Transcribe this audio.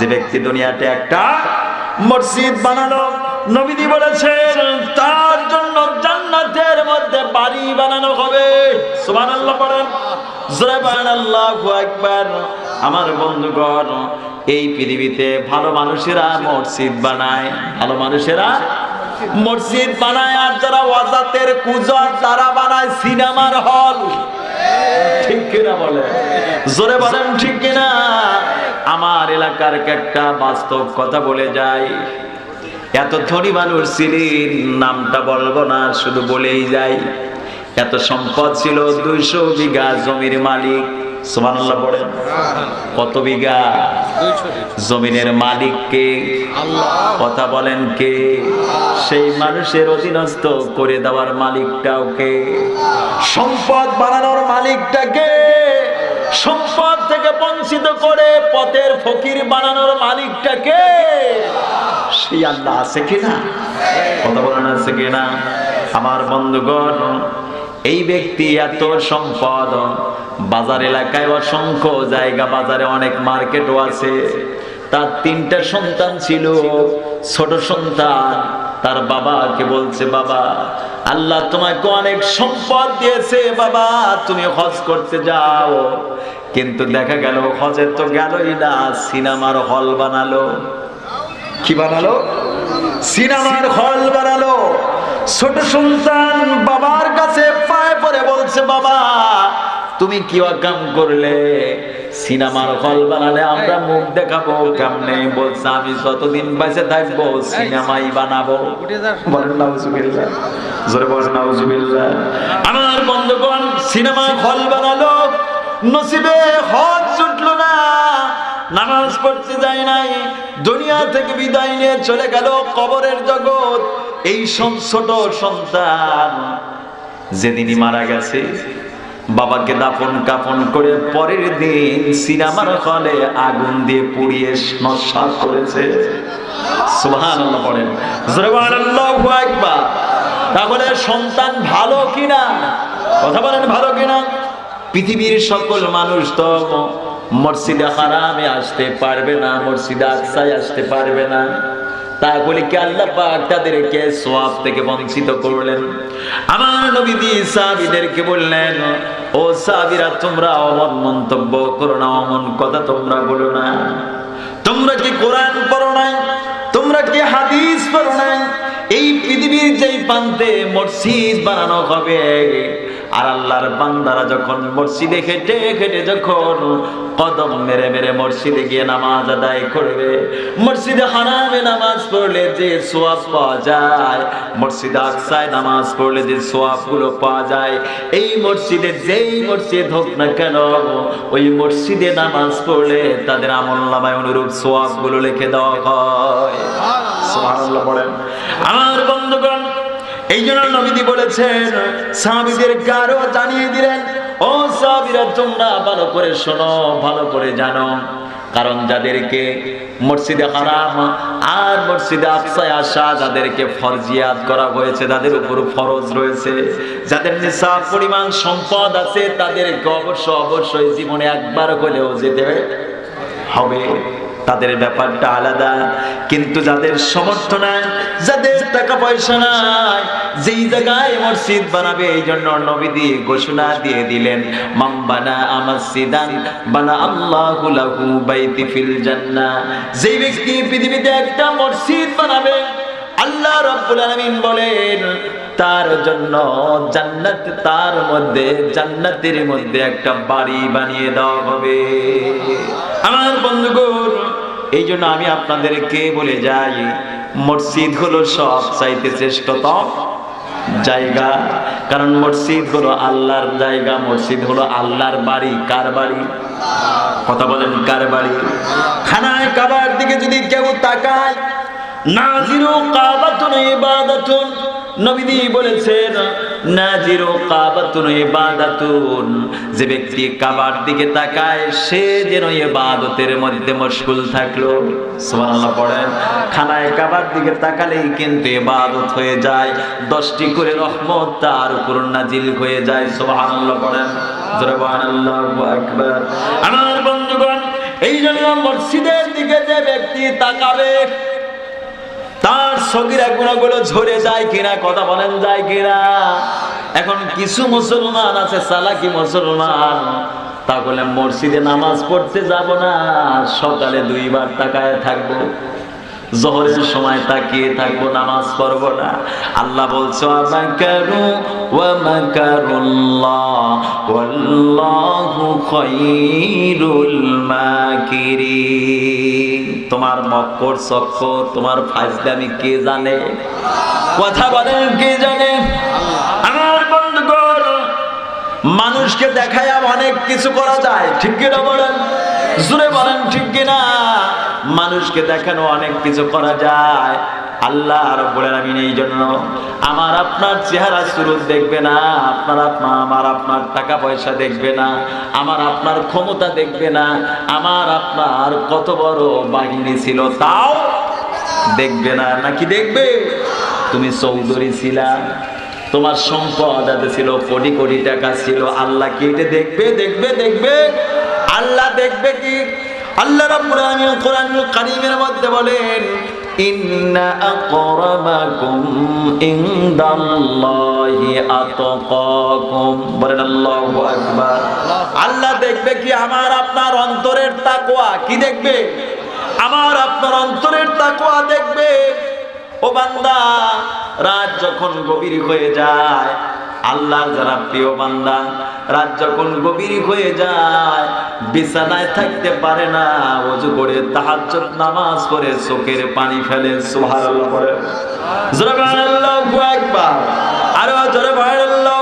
যে ব্যক্তি দুনিয়াতে একটা মসজিদ বানানো নবীদি বলেছেন, তার জন্য জান্নাতের মধ্যে বাড়ি বানানো হবে। সুবহানাল্লাহ পড়েন। আল্লাহু আকবার। আমার বন্ধুগণ, এই পৃথিবীতে ভালো মানুষেরা মসজিদ বানায়, ভালো মানুষেরা মসজিদ বানায়, আর যারা ওয়াজাতের কুজর তারা বানায় সিনেমার হল। আমার এলাকার একটা বাস্তব কথা বলে এত ধনী মানুষ নামটা বলব না, শুধু বলেই যাই। এত সম্পদ ছিল দুইশো বিঘা জমির মালিক। কত বিঘা জমিনের মালিক কে কথা বলেন কে? সেই মানুষের অধীনস্থ করে দেওয়ার মালিকটাও কে? সম্পদ বানানোর সম্পদ থেকে বঞ্চিত করে পথের ফকির বানানোর মালিকটাকে সেই আল্লাহ আছে কিনা? কথা বলেন আছে কিনা? আমার বন্ধুগণ এই ব্যক্তি এত সম্পদ। বাজার এলাকায় অসংখ্য জায়গা বাজারে অনেক মার্কেটও আছে। তার তিনটা সন্তান ছিল ছোট সন্তান। তার বাবাকে বলছে বাবা আল্লাহ তোমাকে অনেক সম্পদ দিয়েছে। বাবা তুমি হজ করতে যাও। কিন্তু দেখা গেল হজে তো গেলই না সিনেমার হল বানালো। কি বানালো? সিনেমার হল বানালো। ছোট সন্তান বাবার কাছে পায়ে পড়ে বলছে, বাবা, তুমি কি অকাম করলে? সিনেমার হল বানালে আমরা মুখ দেখাবো কেমনে? বলছে, আমি যতদিন বেঁচে থাকব সিনেমাই বানাবো। জোরে আমার বন্ধুগণ, সিনেমা হল বানালো, নসিবে হজ জুটলো না, নামাজ পড়তে যায় নাই, দুনিয়া থেকে বিদায় নিয়ে চলে গেল কবরের জগৎ। এই ছোট সন্তান যেদিনই মারা গেছে, বাবাকে দাফন কাফন করে পরের দিন সিনেমার হলে আগুন দিয়ে পুড়িয়ে নস্বাত করেছে। সুবহানাল্লাহ পড়েন বলেন আকবার। তাহলে সন্তান ভালো কিনা? কথা বলেন ভালো কিনা? পৃথিবীর সকল মানুষ তো মসজিদে হারামে আসতে পারবে না, মসজিদে আকসায় আসতে পারবে না। তা বলে কি আল্লাহ পাক তাদেরকে সোয়াব থেকে বঞ্চিত করলেন। আমার নবীদি সাহাবীদেরকে বললেন, ও সাহাবীরা, তোমরা অমন মন্তব্য করো না, অমন কথা তোমরা বলো না। তোমরা কি কোরআন পড়ো নাই? তোমরা কি হাদিস পড়ো নাই? এই পৃথিবীর যেই প্রান্তে মসজিদ বানানো হবে আর আল্লাহর বান্দারা যখন মসজিদে খেটে খেটে যখন কদম মেরে মেরে মসজিদে গিয়ে নামাজ আদায় করবে, মসজিদে হারামে নামাজ পড়লে যে সোয়াব পাওয়া যায়, মসজিদে আকসায় নামাজ পড়লে যে সোয়াবগুলো পাওয়া যায়, এই মসজিদে যেই মসজিদ হোক না কেন, ওই মসজিদে নামাজ পড়লে তাদের আমল নামায় অনুরূপ সোয়াবগুলো লিখে দেওয়া হয়। সুবহানাল্লাহ পড়েন আমার বন্ধুগণ এই জন্য নবীদি বলেছেন, সাহাবিদের কারও জানিয়ে দিলেন, ও সাহাবিরা, তোমরা ভালো করে শোনো, ভালো করে জানো। কারণ যাদেরকে মসজিদে হারাম আর মসজিদে আফসায় আসা, যাদেরকে ফরজিয়াত করা হয়েছে, তাদের উপর ফরজ রয়েছে। যাদের নিসাব পরিমাণ সম্পদ আছে, তাদেরকে অবশ্য অবশ্যই জীবনে একবার হলেও যেতে হবে। তাদের ব্যাপারটা আলাদা। কিন্তু যাদের সমর্থ নাই, যাদের টাকা পয়সা নাই, যেই জায়গায় মসজিদ বানাবে, এই জন্য নবীদি ঘোষণা দিয়ে দিলেন মাম বানা আমাসিদান বানা আল্লাহু লাহু বাইতি ফিল জান্নাহ। যেই ব্যক্তি পৃথিবীতে একটা মসজিদ বানাবে, আল্লাহ রাব্বুল আলামিন বলেন, তার জন্য জান্নাত, তার মধ্যে, জান্নাতের মধ্যে একটা বাড়ি বানিয়ে দেওয়া হবে। আমার বন্ধুগণ এই জন্য আমি আপনাদেরকে বলে যাই, মসজিদ হলো সব চাইতে শ্রেষ্ঠতম জায়গা। কারণ মসজিদ হলো আল্লাহর জায়গা, মসজিদ হলো আল্লাহর বাড়ি, কার বাড়ি? কথা বলেন, কার বাড়ি? খানায় কাবার দিকে যদি কেউ তাকায়, নাজিরু কাবাতুন, ইবাদাতুন নবীজি বলেছেন, নাজিরু কাবাতুন ইবাদাতুন। যে ব্যক্তি কাবার দিকে তাকায়, সে যেন ইবাদতের মধ্যে মশগুল থাকল। সুবহানাল্লাহ, পড়েন। খানায় কাবার দিকে তাকালেই কিন্তু ইবাদত হয়ে যায়, দশটি করে রহমত তার উপর নাজিল হয়ে যায়। সুবহানাল্লাহ, পড়েন। জোরে আল্লাহু আকবার। আমার বন্ধুগণ, এই জন্য মসজিদের দিকে যে ব্যক্তি তাকাবে তার সগিরা গুণাগুলো ঝরে যায় কিনা, কথা বলেন যায় কিনা? এখন কিছু মুসলমান আছে সালাকি মুসলমান। তা বলে মসজিদে নামাজ পড়তে যাব না, সকালে দুইবার টাকায় থাকব। জহরের সময় তাকিয়ে থাকব, নামাজ পড়ব না। আল্লাহ বলছো আমাকারু ওয়া মাকারুল্লাহ ওয়াল্লাহু খায়রুল মাকিরিন। তোমার মক্কর চক্কর তোমার ফাজলামি কে জানে? কথা বলেন, কে জানে? আমার বন্ধুগণ, মানুষকে দেখায় অনেক কিছু করা যায়, ঠিক কিনা বলেন? জুড়ে বলেন, ঠিক কিনা? মানুষকে দেখানো অনেক কিছু করা যায়। আল্লাহ আর রব্বুল আলামিন এই জন্য আমার আপনার চেহারা সুরত দেখবে না, আপনার আপনার আমার আপনার টাকা পয়সা দেখবে না, আমার আপনার ক্ষমতা দেখবে না, আমার আপনার কত বড় বাহিনী ছিল তাও দেখবে না। নাকি দেখবে? তুমি চৌধুরী ছিলা, তোমার সম্পদ এত ছিল, কোটি কোটি টাকা ছিল, আল্লাহ কি এটা দেখবে? দেখবে দেখবে। আল্লাহ দেখবে কি? আল্লাহ রাব্বুল আলামিন কোরআনুল কারীমের মধ্যে বলেন, ইন্না আকরামাকুম ইনদাল্লাহি আতকাকুম। বলেন, আল্লাহু আকবার। আল্লাহ দেখবে কি আমার আপনার অন্তরের তাকওয়া? কি দেখবে? আমার আপনার অন্তরের তাকওয়া দেখবে। ও বান্দা, রাত যখন গভীর হয়ে যায় আল্লাহর যারা প্রিয় বান্দা, রাত যখন গভীর হয়ে যায় বিছানায় থাকতে পারে না, অজু করে তাহাজ্জুদ নামাজ পড়ে চোখের পানি ফেলে, সুবহানাল্লাহ পড়ে। জোরে আকবার। আরও জোরে বলেন আল্লাহু